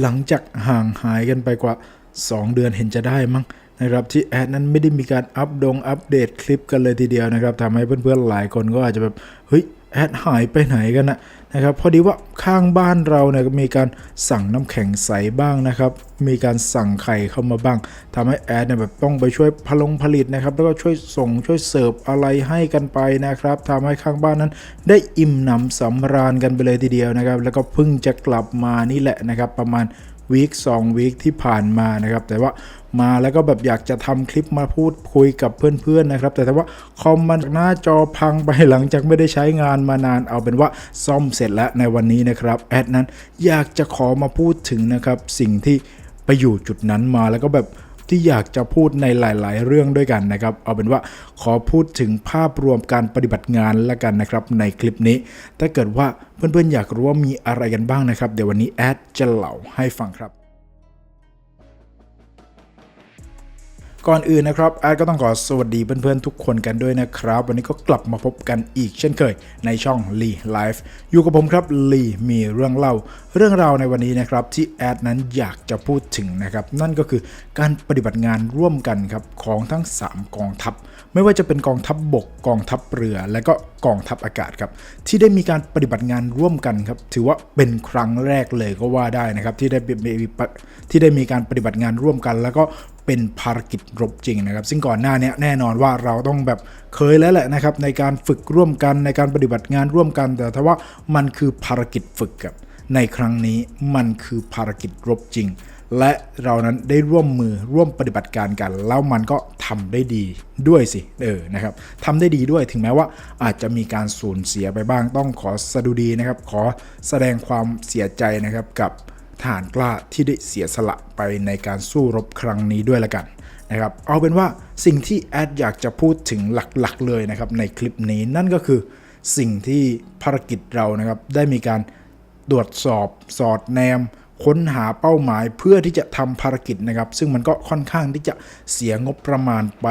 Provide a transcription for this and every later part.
หลังจากห่างหายกันไปกว่า 2 เดือนเห็นจะได้มั้งนะครับที่แอดนั้นไม่ได้มีการอัปดงอัปเดตคลิปกันเลยทีเดียวนะครับทำให้เพื่อนๆหลายคนก็อาจจะแบบเฮ้ย แอดหายไปไหนกันนะนะครับพอดีว่าข้างบ้านเราเนี่ยมีการสั่งน้ำแข็งใสบ้างนะครับ มีการสั่งไข่เข้ามาบ้างทำให้แอดเนี่ยแบบต้องไปช่วยพลงผลิตนะครับ แล้วก็ช่วยส่งช่วยเสิร์ฟอะไรให้กันไปนะครับทำให้ข้างบ้านนั้น ได้อิ่มหนำสำราญกันไปเลยทีเดียวนะครับ แล้วก็เพิ่งจะกลับมานี่แหละนะครับ ประมาณ วีคสองวีคที่ผ่านมานะครับ แต่ว่ามาแล้วก็แบบอยากจะทำคลิปมาพูดคุยกับเพื่อนๆนะครับ แต่แต่ว่าคอมมันหน้าจอพังไปหลังจากไม่ได้ใช้งานมานานเอาเป็นว่าซ่อมเสร็จแล้วในวันนี้นะครับแอดนั้นอยากจะขอมาพูดถึงนะครับสิ่งที่ไปอยู่จุดนั้นมาแล้วก็แบบ ที่อยากจะพูดในหลาย ๆ เรื่องด้วยกันนะครับ เอาเป็นว่าขอพูดถึงภาพรวมการปฏิบัติงานละกันนะครับในคลิปนี้ ถ้าเกิดว่าเพื่อน ๆ อยากรู้ว่ามีอะไรกันบ้างนะครับ เดี๋ยววันนี้แอดจะเล่าให้ฟังครับ ก่อนอื่นนะครับแอดก็ต้องขอสวัสดีเพื่อนๆทุกคนกันด้วยนะครับ วันนี้ก็กลับมาพบกันอีกเช่นเคยในช่อง Lee Life อยู่กับผมครับ Lee มีเรื่องเล่า เรื่องราวในวันนี้นะครับที่แอดนั้นอยากจะพูดถึงนะครับ นั่นก็คือการปฏิบัติงานร่วมกันครับของทั้ง 3 กองทัพ ไม่ว่าจะเป็นกองทัพบบกกองทัพเรือ และก็กองทัพอากาศครับที่ได้มีการปฏิบัติงานร่วมกันครับถือว่าเป็นครั้งแรกเลยก็ว่าได้นะครับที่ได้ที่ได้มีการปฏิบัติงานร่วมกัน แล้วก็ เป็นภารกิจรบจริงนะครับ ซึ่งก่อนหน้านี้แน่นอนว่าเราต้องแบบเคยแล้วแหละนะครับ ในการฝึกร่วมกันในการปฏิบัติงานร่วมกัน แต่ถ้าว่ามันคือภารกิจฝึกครับในครั้งนี้มันคือภารกิจรบจริง และเรานั้นได้ร่วมมือร่วมปฏิบัติการกัน แล้วมันก็ทำได้ดีด้วยสิเออนะครับทำได้ดีด้วยถึงแม้ว่าอาจจะมีการสูญเสียไปบ้างต้องขอสดุดีนะครับ ขอแสดงความเสียใจนะครับกับ ทหารกล้าที่ได้เสียสละไปในการสู้รบครั้งนี้ด้วยละกันนะครับเอาเป็นว่าสิ่งที่แอดอยากจะพูดถึงหลักๆเลยนะครับในคลิปนี้นั่นก็คือสิ่งที่ภารกิจเรานะครับได้มีการตรวจสอบสอดแนม ค้นหาเป้าหมายเพื่อที่จะทำภารกิจนะครับ ซึ่งมันก็ค่อนข้างที่จะเสียงบประมาณไป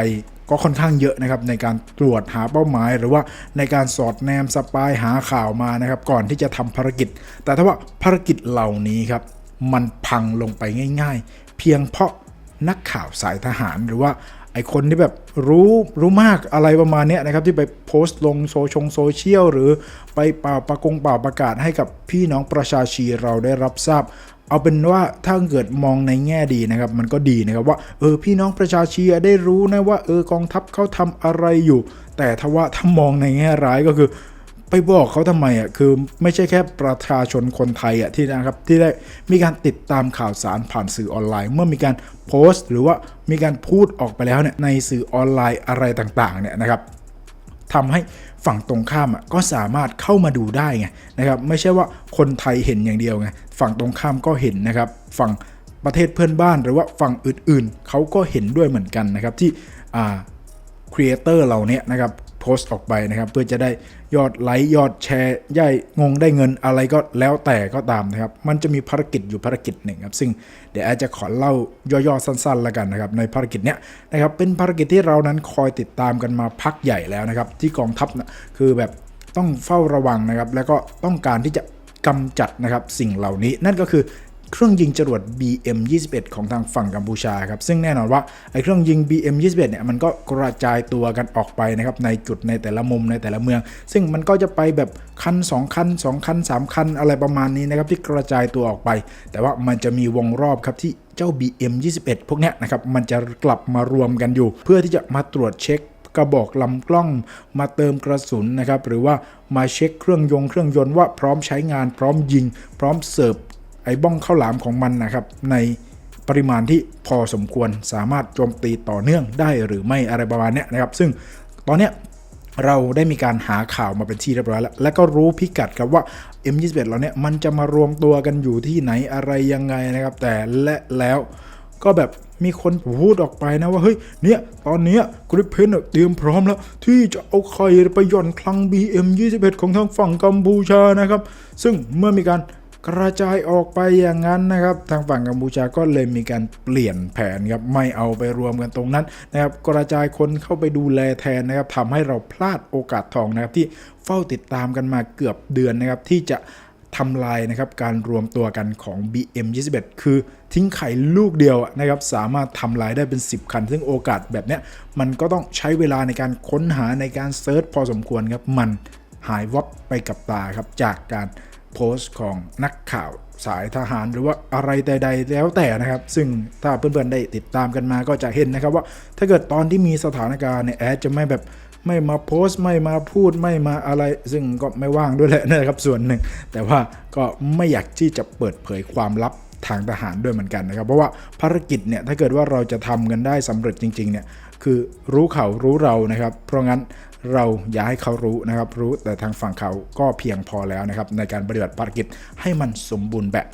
ก็ค่อนข้างเยอะนะครับในการตรวจหาเป้าหมาย หรือว่าในการสอดแนมสปายหาข่าวมานะครับ ก่อนที่จะทำภารกิจ แต่ถ้าว่าภารกิจเหล่านี้ครับ มันพังลงไปง่าย ๆ เพียงเพราะนักข่าวสายทหารหรือว่าไอคนที่แบบรู้รู้มากอะไรประมาณนี้นะครับ ที่ไปโพสต์ลงโซชงโซเชียลหรือไปเป่าประกงเป่าประกาศให้กับพี่น้องประชาชีเราได้รับทราบ เอาเป็นว่าถ้าเกิดมองในแง่ดีนะครับ มันก็ดีนะครับว่าเออพี่น้องประชาชีได้รู้นะว่าเออกองทัพเขาทำอะไรอยู่ แต่ถ้าว่าถ้ามองในแง่ร้ายก็คือ ไปบอกเขาทำไมอะคือไม่ใช่แค่ประชาชนคนไทยอะที่นะครับที่ได้มีการติดตามข่าวสารผ่านสื่อออนไลน์ เมื่อมีการโพสต์ หรือว่ามีการพูดออกไปแล้วเนี่ยในสื่อออนไลน์อะไรต่างๆเนี่ยนะครับทำให้ฝั่งตรงข้ามอะก็สามารถเข้ามาดูได้ไงนะครับไม่ใช่ว่าคนไทยเห็นอย่างเดียวไงฝั่งตรงข้ามก็เห็นนะครับ ฝั่งประเทศเพื่อนบ้านหรือว่าฝั่งอื่นๆ เขาก็เห็นด้วยเหมือนกันนะครับที่ครีเอเตอร์เราเนี่ยนะครับโพสต์ออกไปนะครับเพื่อจะได้ ยอดไลค์ยอดแชร์ย่ายงงได้เงินอะไรก็แล้วแต่ก็ตามนะครับ มันจะมีภารกิจอยู่ภารกิจหนึ่งครับ ซึ่งเดี๋ยวอาจจะขอเล่าย่อๆสั้นๆแล้วกันนะครับ ในภารกิจเนี้ยนะครับเป็นภารกิจที่เรานั้นคอยติดตามกันมาพักใหญ่แล้วนะครับ ที่กองทัพนะคือแบบต้องเฝ้าระวังนะครับ แล้วก็ต้องการที่จะกำจัดนะครับสิ่งเหล่านี้นั่นก็คือ เครื่องยิงจรวด BM21 ของทางฝั่งกัมพูชาครับซึ่งแน่นอนว่าไอ้เครื่องยิง BM21 เนี่ยมันก็กระจายตัวกันออกไปนะครับในจุดในแต่ละมุมในแต่ละเมือง ซึ่งมันก็จะไปแบบคัน 2 คัน 2 คัน 3 คัน อะไรประมาณนี้นะครับที่กระจายตัวออกไป แต่ว่ามันจะมีวงรอบครับที่เจ้า BM21 พวกเนี้ยนะครับมันจะกลับมารวมกันอยู่ เพื่อที่จะมาตรวจเช็คกระบอกลำกล้องมาเติมกระสุนนะครับหรือว่ามาเช็คเครื่องยงเครื่องยนต์ว่าพร้อมใช้งานพร้อมยิง พร้อมเสิร์ฟ ไอ้บ้องข้าวหลามของมันนะครับ ในปริมาณที่พอสมควรสามารถโจมตีต่อเนื่องได้หรือไม่อะไรประมาณเนี้ยนะครับ ซึ่งตอนเนี้ยเราได้มีการหาข่าวมาเป็นที่เรียบร้อยแล้ว และก็รู้พิกัดครับว่า M21 เราเนี่ยมันจะมารวมตัวกันอยู่ที่ไหนอะไรยังไงนะครับ แต่และแล้วก็แบบมีคนพูดออกไปนะว่า เฮ้ยเนี่ยตอนเนี้ยกริปเพนเตรียมพร้อมแล้ว ที่จะเอาไข่ไปย่อนคลัง BM21 ของทางฝั่งกัมพูชานะครับ ซึ่งเมื่อมีการ กระจายออกไปอย่างนั้นนะครับ ทางฝั่งกัมพูชาก็เลยมีการเปลี่ยนแผนครับไม่เอาไปรวมกันตรงนั้นนะครับกระจายคนเข้าไปดูแลแทนนะครับทำให้เราพลาดโอกาสทองนะครับที่เฝ้าติดตามกันมาเกือบเดือนนะครับที่จะทำลายนะครับการรวมตัวกันของ BM21 คือทิ้งไข่ลูกเดียวนะครับสามารถทำลายได้เป็น 10 คัน ซึ่งโอกาสแบบเนี้ยมันก็ต้องใช้เวลาในการค้นหาในการเซิร์ชพอสมควรครับ มันหายวับไปกับตาครับจากการ โพสต์ของนักข่าวสายทหารหรือว่าอะไรใด ๆ แล้วแต่นะครับ ซึ่งถ้าเพื่อนๆได้ติดตามกันมาก็จะเห็นนะครับว่าถ้าเกิดตอนที่มีสถานการณ์เนี่ยแอดจะไม่แบบไม่มาโพสต์ไม่มาพูดไม่มาอะไร ซึ่งก็ไม่ว่างด้วยแหละนะครับส่วนหนึ่ง แต่ว่าก็ไม่อยากที่จะเปิดเผยความลับทางทหารด้วยเหมือนกันนะครับ เพราะว่าภารกิจเนี่ยถ้าเกิดว่าเราจะทำกันได้สำเร็จจริงๆเนี่ยคือรู้เขารู้เรานะครับ เพราะงั้น เราอย่าให้เขารู้นะครับ รู้แต่ทางฝั่งเขาก็เพียงพอแล้วนะครับ ในการปฏิบัติภารกิจให้มันสมบูรณ์แบบ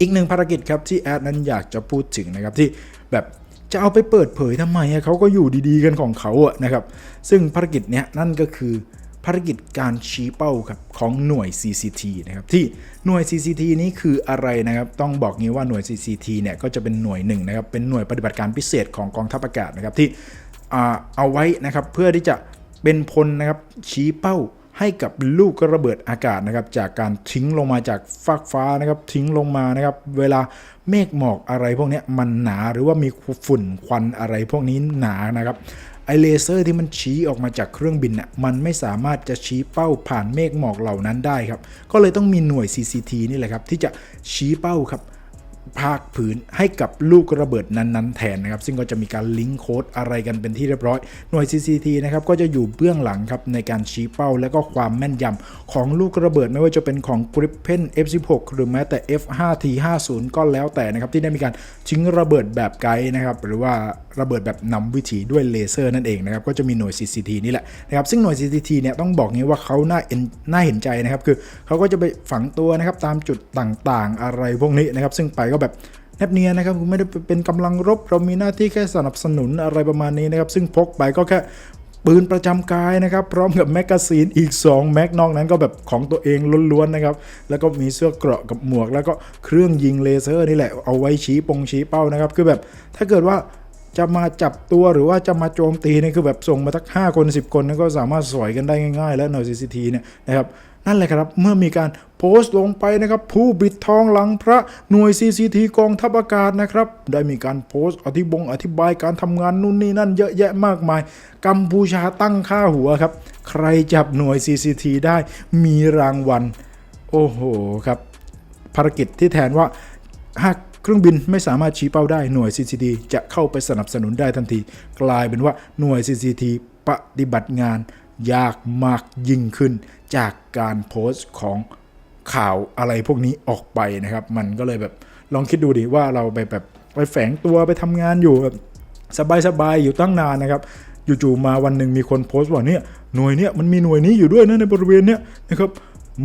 อีกหนึ่งภารกิจครับที่แอดนั้นอยากจะพูดถึงนะครับที่แบบจะเอาไปเปิดเผยทำไมเขาก็อยู่ดีๆกันของเขาอะนะครับ ซึ่งภารกิจเนี้ยนั่นก็คือภารกิจการชี้เป้าครับของหน่วย CCT นะครับที่หน่วย CCT นี้คืออะไรนะครับ ต้องบอกงี้ว่าหน่วย CCT เนี่ยก็จะเป็นหน่วยหนึ่งนะครับเป็นหน่วยปฏิบัติการพิเศษของกองทัพอากาศนะครับที่เอาไว้นะครับเพื่อที่จะ เป็นพลนะครับชี้เป้าให้กับลูกระเบิดอากาศนะครับ จากการทิ้งลงมาจากฟากฟ้านะครับ ทิ้งลงมานะครับ เวลาเมฆหมอกอะไรพวกนี้มันหนาหรือว่ามีฝุ่นควันอะไรพวกนี้หนานะครับไอเลเซอร์ที่มันชี้ออกมาจากเครื่องบินน่ะมันไม่สามารถจะชี้เป้าผ่านเมฆหมอกเหล่านั้นได้ครับ ก็เลยต้องมีหน่วย CCT นี่แหละครับ ที่จะชี้เป้าครับ ภาคผืนให้กับลูกระเบิดนั้นๆแทนนะครับ ซึ่งก็จะมีการลิงก์โค้ดอะไรกันเป็นที่เรียบร้อย หน่วย CCT นะครับก็จะอยู่เบื้องหลังครับในการชี้เป้า และก็ความแม่นยำของลูกระเบิดไม่ว่าจะเป็นของ Gripen F16 หรือแม้แต่ F5T50 ก็แล้วแต่นะครับ ที่ได้มีการทิ้งระเบิดแบบไกด์นะครับ หรือว่าระเบิดแบบนำวิถีด้วยเลเซอร์นั่นเองนะครับก็จะมีหน่วย CCT นี่แหละนะครับซึ่งหน่วย CCT เนี่ยต้องบอกงี้ว่าเขาน่าเอ็นน่าเห็นใจนะครับคือเขาก็จะไปฝังตัวนะครับตามจุดต่างๆ อะไรพวกนี้นะครับซึ่งไปก็แบบแนบเนียนนะครับคือไม่ได้เป็นกำลังรบ เรามีหน้าที่แค่สนับสนุนอะไรประมาณนี้นะครับ ซึ่งพกไปก็แค่ปืนประจำกายนะครับพร้อมกับแมกกาซีนอีก 2 แม็กนอกนั้นก็แบบของตัวเองล้วนๆนะครับแล้วก็มีเสื้อเกราะกับหมวก แล้วก็เครื่องยิงเลเซอร์นี่แหละเอาไว้ชี้ปงชี้เป้านะครับคือแบบถ้าเกิดว่าจะมาจับตัวหรือว่าจะมาโจมตีนี่คือแบบส่งมาทัก 5 คน 10 คนนั่นก็สามารถสอยกันได้ง่าย ๆ แล้วหน่วย CCT เนี่ยนะครับ นั่นแหละครับ เมื่อมีการโพสต์ลงไปนะครับ ผู้บิดทองหลังพระหน่วย CCT กองทัพอากาศนะครับ ได้มีการโพสต์อธิบงอธิบายการทำงานนู่นนี่นั่นเยอะแยะมากมาย กัมพูชาตั้งค่าหัวครับ ใครจับหน่วย CCT ได้มีรางวัล โอ้โหครับ ภารกิจที่แทนว่าหากเครื่องบินไม่สามารถชี้เป้าได้หน่วย CCT จะเข้าไปสนับสนุนได้ทันที กลายเป็นว่าหน่วย CCT ปฏิบัติงาน ยากมากยิ่งขึ้น จากการโพสต์ของข่าวอะไรพวกนี้ออกไปนะครับ มันก็เลยแบบลองคิดดูดิว่าเราไปแบบไปแฝงตัวไปทำงานอยู่แบบสบายๆอยู่ตั้งนานนะครับอยู่ๆมาวันหนึ่งมีคนโพสต์ว่าเนี่ยหน่วยเนี้ยมันมีหน่วยนี้อยู่ด้วยนะในบริเวณเนี้ยนะครับ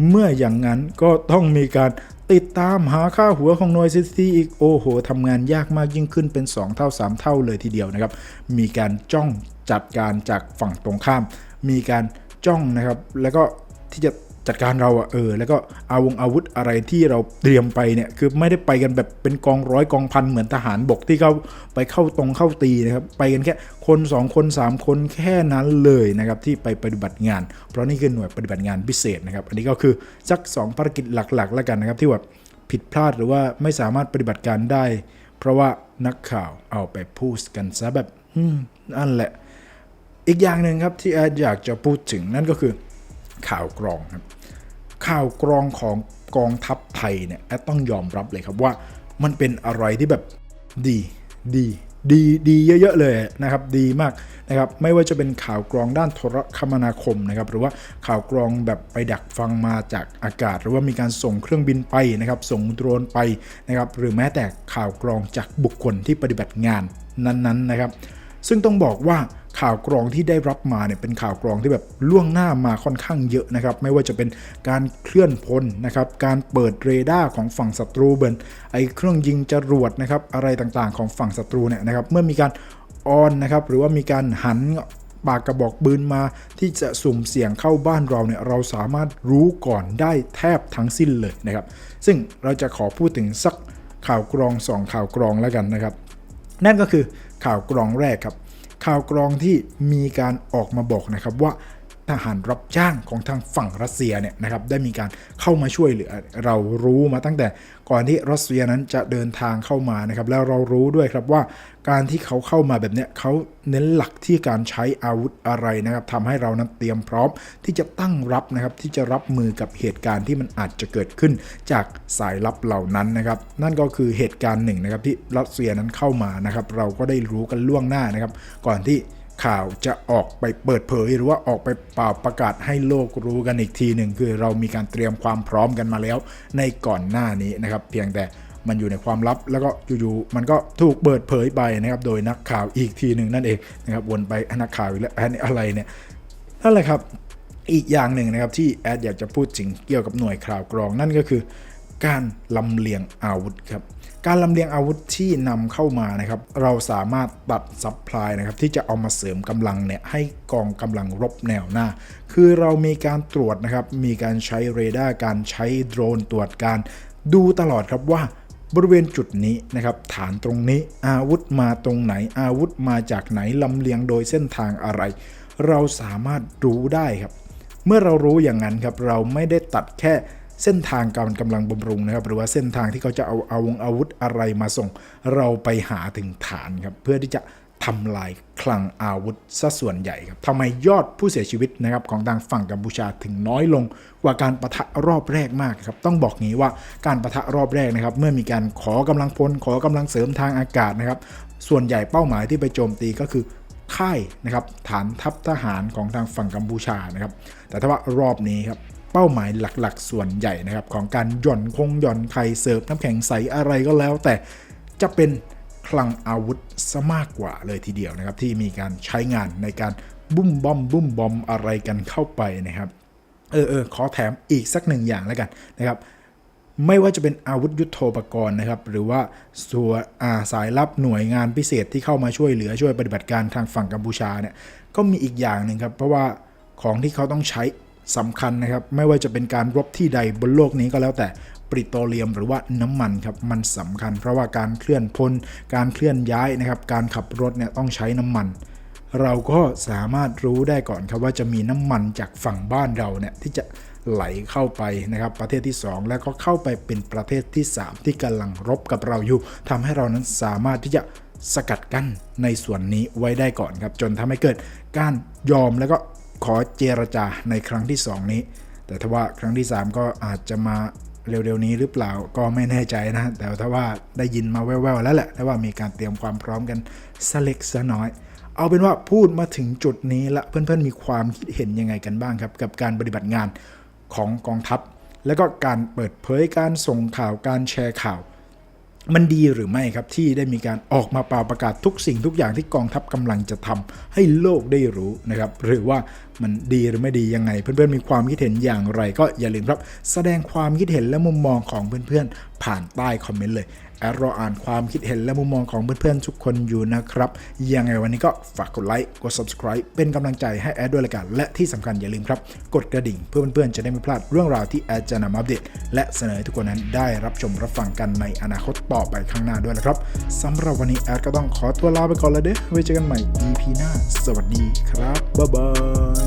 เมื่ออย่างนั้นก็ต้องมีการติดตามหาค่าหัวของหน่วยซิตี้อีกโอ้โหทำงานยากมากยิ่งขึ้นเป็น 2 เท่า 3 เท่าเลยทีเดียวนะครับ มีการจ้องจัดการจากฝั่งตรงข้าม มีการจ้องนะครับ แล้วก็ที่จะจัดการเราอะเออแล้วก็อาวงอาวุธอะไรที่เราเตรียมไปเนี่ยคือไม่ได้ไปกันแบบเป็นกองร้อยกองพันเหมือนทหารบกที่เขาไปเข้าตรงเข้าตีนะครับไปกันแค่คน 2 คน 3 คนแค่นั้นเลยนะครับที่ไปปฏิบัติงาน เพราะนี่คือหน่วยปฏิบัติงานพิเศษนะครับอันนี้ก็คือสัก 2 ภารกิจหลักๆ แล้วกันนะครับที่แบบผิดพลาดหรือว่าไม่สามารถปฏิบัติการได้ เพราะว่านักข่าวเอาไปพูดกันซะแบบอืมนั่นแหละ อีกอย่างหนึ่งครับที่แอดอยากจะพูดถึงนั่นก็คือข่าวกรองครับ ข่าวกรองของกองทัพไทยเนี่ยแอดต้องยอมรับเลยครับว่ามันเป็นอะไรที่แบบดีดีดีดีเยอะ ๆ เลยนะครับ ดีมากนะครับไม่ว่าจะเป็นข่าวกรองด้านโทรคมนาคมนะครับหรือว่าข่าวกรองแบบไปดักฟังมาจากอากาศ หรือว่ามีการส่งเครื่องบินไปนะครับ ส่งโดรนไปนะครับหรือแม้แต่ข่าวกรองจากบุคคลที่ปฏิบัติงานนั้นๆนะครับ ซึ่งต้องบอกว่า ข่าวกรองที่ได้รับมาเนี่ยเป็นข่าวกรองที่แบบล่วงหน้ามาค่อนข้างเยอะนะครับ ไม่ว่าจะเป็นการเคลื่อนพลนะครับ การเปิดเรดาร์ของฝั่งศัตรูเบินไอเครื่องยิงจรวดนะครับ อะไรต่างๆของฝั่งศัตรูเนี่ยนะครับ เมื่อมีการออนนะครับ หรือว่ามีการหันปากกระบอกปืนมาที่จะสุ่มเสี่ยงเข้าบ้านเราเนี่ยเราสามารถรู้ก่อนได้แทบทั้งสิ้นเลยนะครับ ซึ่งเราจะขอพูดถึงสักข่าวกรองสองข่าวกรองแล้วกันนะครับ นั่นก็คือข่าวกรองแรกครับ ข่าวกรองที่มีการออกมาบอกนะครับว่า ทหารรับจ้างของทางฝั่งรัสเซียเนี่ยนะครับได้มีการเข้ามาช่วยเหลือเรารู้มาตั้งแต่ก่อนที่รัสเซียนั้นจะเดินทางเข้ามานะครับแล้วเรารู้ด้วยครับว่าการที่เขาเข้ามาแบบเนี้ยเขาเน้นหลักที่การใช้อาวุธอะไรนะครับทำให้เรานั้นเตรียมพร้อมที่จะตั้งรับนะครับที่จะรับมือกับเหตุการณ์ที่มันอาจจะเกิดขึ้นจากสายลับเหล่านั้นนะครับนั่นก็คือเหตุการณ์หนึ่งนะครับที่รัสเซียนั้นเข้ามานะครับเราก็ได้รู้กันล่วงหน้านะครับก่อนที่ ข่าวจะออกไปเปิดเผย หรือว่าออกไปเป่าประกาศให้โลกรู้กันอีกทีหนึ่งคือเรามีการเตรียมความพร้อมกันมาแล้ว ในก่อนหน้านี้นะครับ เพียงแต่มันอยู่ในความลับ แล้วก็อยู่ๆมันก็ถูกเปิดเผยไปนะครับ โดยนักข่าวอีกทีหนึ่งนั่นเองนะครับวนไปนักข่าวอีกแล้วอันนี้อะไรเนี่ยนั่นแหละครับอีกอย่างหนึ่งนะครับที่แอดอยากจะพูดถึงเกี่ยวกับหน่วยข่าวกรองนั่นก็คือ การลำเลียงอาวุธครับ การลำเลียงอาวุธที่นำเข้ามานะครับ เราสามารถตัดซัพพลายนะครับที่จะเอามาเสริมกำลังเนี่ยให้กองกำลังรบแนวหน้า คือเรามีการตรวจนะครับ มีการใช้เรดาร์การใช้โดรนตรวจการดูตลอดครับว่าบริเวณจุดนี้นะครับ ฐานตรงนี้อาวุธมาตรงไหนอาวุธมาจากไหนลำเลียงโดยเส้นทางอะไร เราสามารถรู้ได้ครับ เมื่อเรารู้อย่างนั้นครับ เราไม่ได้ตัดแค่ เส้นทางการกำลังบำรุงนะครับ หรือว่าเส้นทางที่เขาจะเอาเอาวงอาวุธอะไรมาส่ง เราไปหาถึงฐานครับเพื่อที่จะทำลายคลังอาวุธซะส่วนใหญ่ครับทำไมยอดผู้เสียชีวิตนะครับของทางฝั่งกัมพูชาถึงน้อยลงกว่าการประทะรอบแรกมากครับต้องบอกงี้ว่าการประทะรอบแรกนะครับ เมื่อมีการขอกำลังพลขอกำลังเสริมทางอากาศนะครับ ส่วนใหญ่เป้าหมายที่ไปโจมตีก็คือค่ายนะครับฐานทัพทหารของทางฝั่งกัมพูชานะครับ แต่ถ้าว่ารอบนี้ครับ เป้าหมายหลักๆ ส่วนใหญ่นะครับของการหย่อนคงหย่อนไข่เสิร์ฟน้ำแข็งใสอะไรก็แล้ว แต่จะเป็นคลังอาวุธซะมากกว่าเลยทีเดียวนะครับ ที่มีการใช้งานในการบุ้มบอมบุ้มบอมอะไรกันเข้าไปนะครับเออเออขอแถมอีกสักหนึ่งอย่างแล้วกันนะครับไม่ว่าจะเป็นอาวุธยุโทโธปกรณ์นะครับ หรือว่าส่วนอาสายลับหน่วยงานพิเศษที่เข้ามาช่วยเหลือช่วยปฏิบัติการทางฝั่งกัมพูชาเนี่ยก็มีอีกอย่างหนึ่งครับ เพราะว่าของที่เขาต้องใช้ สำคัญนะครับ ไม่ว่าจะเป็นการรบที่ใดบนโลกนี้ก็แล้วแต่ปริโตเลียมหรือว่าน้ำมันครับมันสำคัญ เพราะว่าการเคลื่อนพลการเคลื่อนย้ายนะครับ การขับรถเนี่ยต้องใช้น้ำมัน เราก็สามารถรู้ได้ก่อนครับว่าจะมีน้ำมันจากฝั่งบ้านเราเนี่ยที่จะไหลเข้าไปนะครับ ประเทศที่ 2 แล้วก็เข้าไปเป็นประเทศที่ 3 ที่กำลังรบกับเราอยู่ทำให้เรานั้นสามารถที่จะสกัดกั้นในส่วนนี้ไว้ได้ก่อนครับ จนทำให้เกิดการยอมแล้วก็ ขอเจรจาในครั้งที่ 2 นี้ แต่ถ้าว่าครั้งที่ 3 ก็อาจจะมาเร็วๆนี้หรือเปล่าก็ไม่แน่ใจนะ แต่ถ้าว่าได้ยินมาแว่วๆแล้วแหละถ้าว่ามีการเตรียมความพร้อมกันสเล็กสน้อย เอาเป็นว่าพูดมาถึงจุดนี้ละเพื่อนๆมีความคิดเห็นยังไงกันบ้างครับ กับการปฏิบัติงานของกองทัพ แล้วก็การเปิดเผยการส่งข่าวการแชร์ข่าว มันดีหรือไม่ครับที่ได้มีการออกมาเป่าประกาศทุกสิ่งทุกอย่างที่กองทัพกำลังจะทำให้โลกได้รู้นะครับ หรือว่ามันดีหรือไม่ดียังไง เพื่อนๆมีความคิดเห็นอย่างไร ก็อย่าลืมครับ แสดงความคิดเห็นและมุมมองของเพื่อนๆผ่านใต้คอมเมนต์เลย แอดรออ่านความคิดเห็นและมุมมองของเพื่อนๆทุกคนอยู่นะครับ ยังไงวันนี้ก็ฝากกดไลค์กด subscribe เป็นกำลังใจให้แอดด้วยละกันและที่สำคัญอย่าลืมครับ กดกระดิ่งเพื่อเพื่อนๆจะได้ไม่พลาดเรื่องราวที่แอดจะนำมาอัปเดตและเสนอให้ทุกคนนั้นได้รับชมรับฟังกันในอนาคตต่อไปข้างหน้าด้วยนะครับสำหรับวันนี้แอดก็ต้องขอตัวลาไปก่อนแล้วเด้อไว้เจอกันใหม่ EP หน้า สวัสดีครับบ๊ายบาย